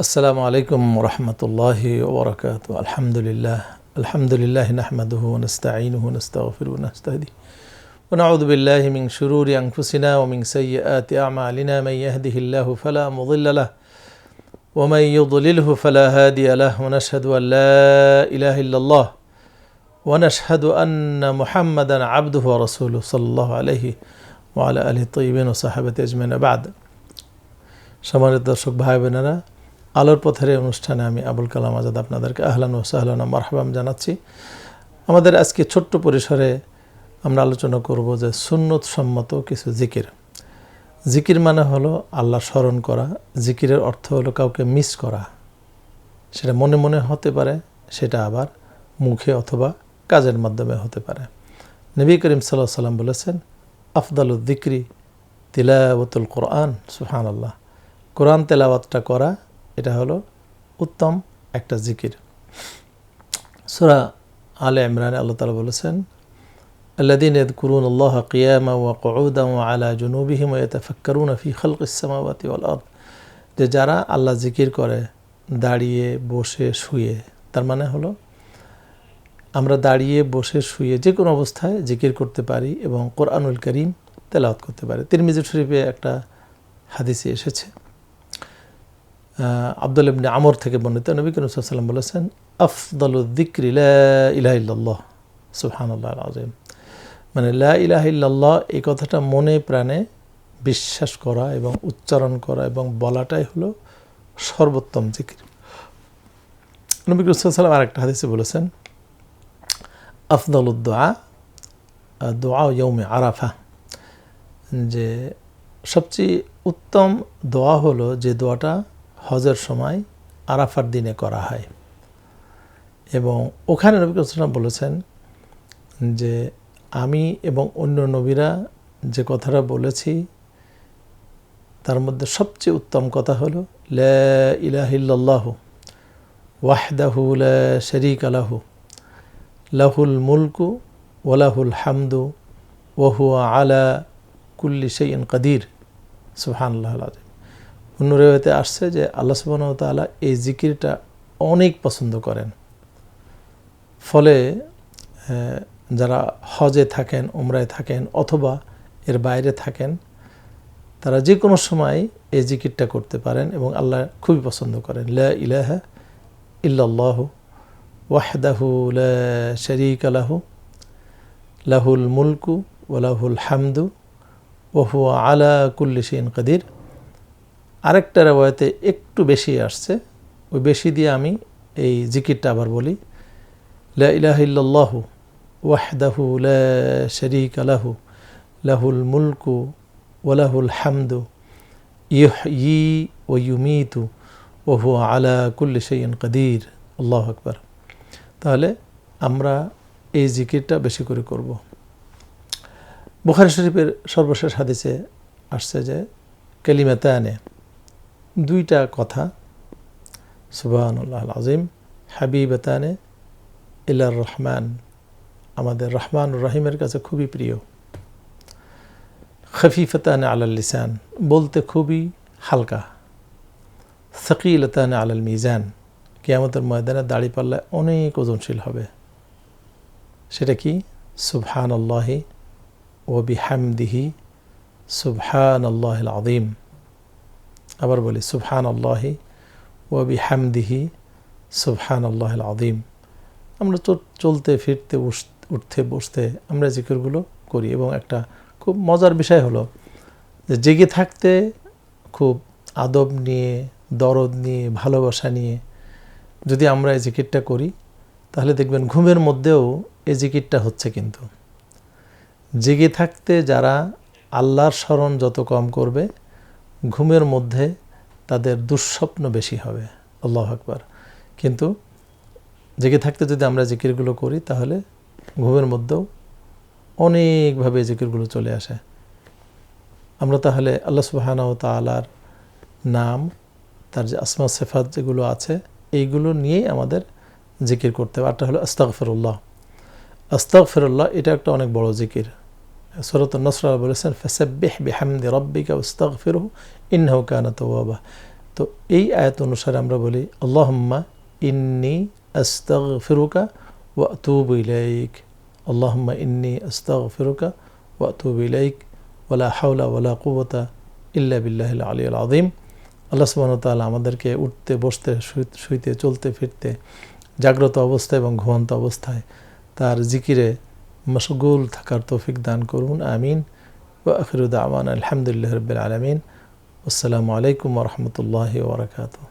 السلام عليكم ورحمة الله وبركاته الحمد لله الحمد لله نحمده ونستعينه ونستغفره ونستهديه ونعوذ بالله من شرور أنفسنا ومن سيئات أعمالنا من يهده الله فلا مضل له ومن يضلله فلا هادي له ونشهد أن لا إله إلا الله ونشهد أن محمدا عبده ورسوله صلى الله عليه وعلى آله الطيبين وصحابته أجمعين بعد সম্মানিত দর্শক ভাই বোনেরা আলোর পথের অনুষ্ঠানে আমি আবুল কালাম আজাদ আপনাদেরকে আহলান ও সাহলান মারহাবাম জানাচ্ছি। আমাদের আজকে ছোট্ট পরিসরে আমরা আলোচনা করব যে সুন্নত সম্মত কিছু জিকির। জিকির মানে হলো আল্লাহ স্মরণ করা, জিকিরের অর্থ হলো কাউকে মিস করা। সেটা মনে মনে হতে পারে, সেটা আবার মুখে অথবা কাজের মাধ্যমে হতে পারে। নবী করিম সাল্লাহ সাল্লাম বলেছেন আফদালুদ দিক্রি তিলাবতুল কোরআন সুহান আল্লাহ কোরআন তেলাওয়াতটা করা এটা হলো উত্তম একটা জিকির সুরা আলে ইমরান আল্লাহ তালা বলেছেন الذين يذكرون الله قياما وقعودا وعلى جنوبهم ويتفكرون في خلق السماوات والأرض যে যারা আল্লাহ জিকির করে দাঁড়িয়ে বসে শুয়ে তার মানে হলো আমরা দাঁড়িয়ে বসে শুয়ে যে কোনো অবস্থায় জিকির করতে পারি এবং কোরআনুল করিম তেলাওয়াত করতে পারি তিরমিজুর শরীফে একটা হাদিসে এসেছে আবদুল ইবনে আমর থেকে বর্ণিত নবী করিম সাল্লাম বলেছেন, আফদল দিক্র ইলাহ ইল্লাল্লাহ। সুবহানাল্লাহ আজম মানে লা ইলাহ এই কথাটা মনে প্রাণে বিশ্বাস করা এবং উচ্চারণ করা এবং বলাটাই হলো সর্বোত্তম জিকির নবী সাল্লাম আরেকটা হাদিসে বলেছেন আফদল দোয়া দোয়া ইয়ৌমে আরাফা। যে সবচেয়ে উত্তম দোয়া হলো যে দোয়াটা হজের সময় আরাফার দিনে করা হয়। এবং ওখানে নবী বলেছেন যে, আমি এবং অন্য নবীরা যে কথাটা বলেছি, তার মধ্যে সবচেয়ে উত্তম কথা হল ইলাহিল্লাহ ওয়াহদাহু শরিক আলাহু লাহুল মুলকু ওলাহুল হামদু ওহুয়া আলা কুল্লি সেইন কাদির। সুহানুল্লাহ আলিম অন্য রেওয়াতে আসছে যে আল্লাহ সুবাহ তালা এই জিকিরটা অনেক পছন্দ করেন। ফলে যারা হজে থাকেন, উমরায় থাকেন অথবা এর বাইরে থাকেন, তারা যে কোনো সময় এই জিকিরটা করতে পারেন এবং আল্লাহ খুবই পছন্দ করেন। লা ইলাহা ইল্লাল্লাহ ওয়াহদাহু লা শরিক আলাহু লাহুল মুলকু ওলাহুল হামদু ওহু আলা কুল্লি শিন কাদির। আরেকটা রেওয়ায়তে একটু বেশি আসছে, ওই বেশি দিয়ে আমি এই জিকিরটা আবার বলি। লা ওয়াহদাহু লা শরিক আলাহু লাহুল মুলকু ওলাহুল হামদু ইহ ই ও ইউমিতু ওহু আলা কুল্লি শিন কাদির। আল্লাহ আকবর। তাহলে আমরা এই জিকিরটা বেশি করে করব। বুখারি শরীফের সর্বশেষ হাদিসে আসছে যে, কেলিমাতানে দুইটা কথা। সুবাহানুল্লাহ আজিম হাবিব হাবিবতানে ইলার রহমান। আমাদের রহমান রহিমের কাছে খুবই প্রিয়। খফিফতানে আলাল লিসান। বলতে খুবই হালকা। সকিলতানে আলাল মিজান। কেয়ামতের ময়দানে দাড়ি পাল্লায় অনেক ওজনশীল হবে। সেটা কি? সুবহান আল্লাহি ও বিহামদিহি সুবহান আল্লাহ আদিম আবার বলি সুবহান আল্লাহি ও বিহামদিহি সুবহান আল্লাহ আদিম আমরা চলতে, ফিরতে উঠতে, বসতে আমরা জিকিরগুলো করি এবং একটা খুব মজার বিষয় হলো যে জেগে থাকতে খুব আদব নিয়ে, দরদ নিয়ে, ভালোবাসা নিয়ে যদি আমরা এই জিকিরটা করি, তাহলে দেখবেন ঘুমের মধ্যেও এই জিকিরটা হচ্ছে কিন্তু। জেগে থাকতে যারা আল্লাহর স্মরণ যত কম করবে ঘুমের মধ্যে তাদের দুঃস্বপ্ন বেশি হবে। আল্লাহ আকবার। কিন্তু জেগে থাকতে যদি আমরা জিকিরগুলো করি, তাহলে ঘুমের মধ্যেও অনেকভাবে জিকিরগুলো চলে আসে। আমরা তাহলে আল্লাহ সুবাহানা ও তালার নাম, তার যে আসমা, সেফাত যেগুলো আছে, এইগুলো নিয়েই আমাদের জিকির করতে হবে। আরটা হলো আস্তাগফিরুল্লাহ। আস্তাগফিরুল্লাহ এটা একটা অনেক বড় জিকির। সরত নসরা বলেছেন, ফেসাব্বিহ বিহামদি রব্বিকা আস্তাগফিরহু ইন্নাহু কানা তাওয়াবা। তো এই আয়াত অনুসারে আমরা বলি, আল্লাহম্মা ইন্নি আস্তাগ ফিরুকা ওয়া তুব ইলাইক। আল্লাহম্মা ইন্নি আস্তাগ ফিরুকা ওয়া তুব ইলাইক। ওয়ালা হাওলা ওয়ালা কুবতা ইল্লা বিল্লাহিল আলী আল আদিম আল্লাহ সুবহান তাআলা আমাদেরকে উঠতে, বসতে, শুই- শুইতে, চলতে, ফিরতে জাগ্রত অবস্থায় এবং ঘুমন্ত অবস্থায় তার জিকিরে মশগুল থাকার তৌফিক দান করুন আমিন ওয়া আখিরু দাওয়ানা আলহামদুলিল্লাহি রাব্বিল আলামিন আসসালামু আলাইকুম ওয়া রাহমাতুল্লাহি ওয়া বারাকাতুহু